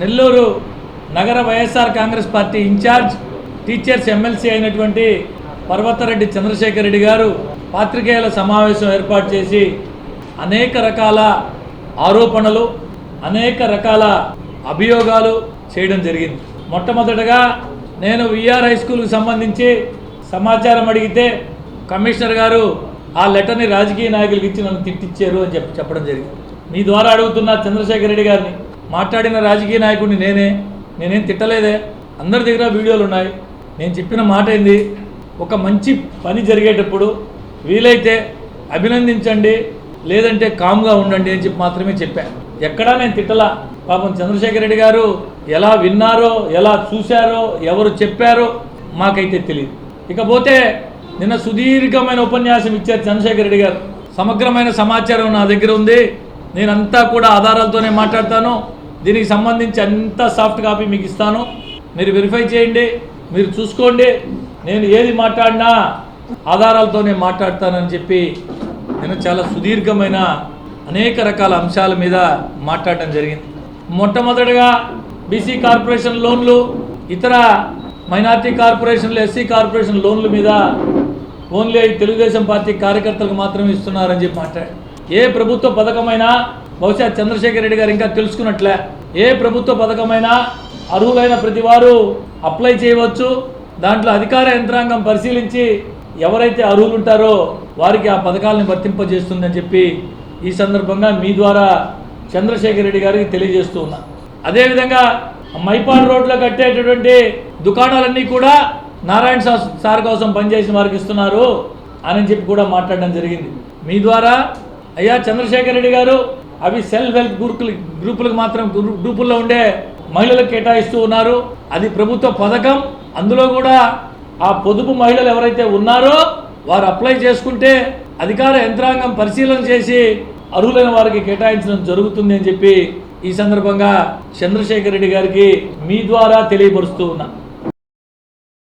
నెల్లూరు నగర YSR Congress party in charge teachers MLC అయినటువంటి పర్వతరెడ్డి చంద్రశేఖర్ రెడ్డి గారు పాత్రికేయుల సమావేశం ఏర్పాటు చేసి అనేక రకాల ఆరోపణలు అనేక రకాల అభియోగాలు చేయడం జరిగింది. మొట్టమొదటగా నేను విఆర్ హై స్కూల్కి సంబంధించి సమాచారం అడిగితే కమిషనర్ గారు ఆ లెటర్ని రాజకీయ నాయకులకు ఇచ్చి నన్ను తిట్టించారు అని చెప్పి చెప్పడం జరిగింది. మీ ద్వారా అడుగుతున్న చంద్రశేఖర్ రెడ్డి గారిని మాట్లాడిన రాజకీయ నాయకుడిని నేనే నేనేం తిట్టలేదే. అందరి దగ్గర వీడియోలు ఉన్నాయి నేను చెప్పిన మాట ఏంది? ఒక మంచి పని జరిగేటప్పుడు వీలైతే అభినందించండి లేదంటే కామ్గా ఉండండి అని చెప్పి మాత్రమే చెప్పాను ఎక్కడా నేను తిట్టలా. పాపం చంద్రశేఖర్ రెడ్డి గారు ఎలా విన్నారో ఎలా చూశారో ఎవరు చెప్పారో మాకైతే తెలియదు ఇకపోతే నిన్న సుదీర్ఘమైన ఉపన్యాసం ఇచ్చారు చంద్రశేఖర్ రెడ్డి గారు. సమగ్రమైన సమాచారం నా దగ్గర ఉంది. నేనంతా కూడా ఆధారాలతోనే మాట్లాడతాను. దీనికి సంబంధించి అంత సాఫ్ట్ కాపీ మీకు ఇస్తాను. మీరు వెరిఫై చేయండి మీరు చూసుకోండి. నేను ఏది మాట్లాడినా ఆధారాలతోనే మాట్లాడతానని చెప్పి నేను చాలా సుదీర్ఘమైన అనేక రకాల అంశాల మీద మాట్లాడటం జరిగింది. మొట్టమొదటిగా బీసీ కార్పొరేషన్ లోన్లు ఇతర మైనార్టీ కార్పొరేషన్లు ఎస్సీ కార్పొరేషన్ లోన్ల మీద ఓన్లీ తెలుగుదేశం పార్టీ కార్యకర్తలకు మాత్రమే ఇస్తున్నారని చెప్పి మాట్లాడారు. ఏ ప్రభుత్వ పథకమైనా బహుశా చంద్రశేఖర్ రెడ్డి గారు ఇంకా తెలుసుకున్నట్లే. ఏ ప్రభుత్వ పథకమైనా అర్హులైన ప్రతి వారు అప్లై చేయవచ్చు. దాంట్లో అధికార యంత్రాంగం పరిశీలించి ఎవరైతే అర్హులు ఉంటారో వారికి ఆ పథకాలను వర్తింపజేస్తుందని చెప్పి ఈ సందర్భంగా మీ ద్వారా చంద్రశేఖర్ రెడ్డి గారికి తెలియజేస్తూ ఉన్నా. అదేవిధంగా మైపాల్ రోడ్లో కట్టేటటువంటి దుకాణాలన్నీ కూడా నారాయణ సార్ కోసం పనిచేసిన వారికి ఇస్తున్నారు అని చెప్పి కూడా మాట్లాడడం జరిగింది. మీ ద్వారా అయ్యా చంద్రశేఖర్ రెడ్డి గారు అవి సెల్ఫ్ హెల్ప్ గ్రూపులు గ్రూపులకు మాత్రం గ్రూపుల్లో ఉండే మహిళలకు కేటాయిస్తూ ఉన్నారు. అది ప్రభుత్వ పథకం. అందులో కూడా ఆ పొదుపు మహిళలు ఎవరైతే ఉన్నారో వారు అప్లై చేసుకుంటే అధికార యంత్రాంగం పరిశీలన చేసి అర్హులైన వారికి కేటాయించడం జరుగుతుంది అని చెప్పి ఈ సందర్భంగా చంద్రశేఖర్ రెడ్డి గారికి మీ ద్వారా తెలియపరుస్తూ ఉన్నా.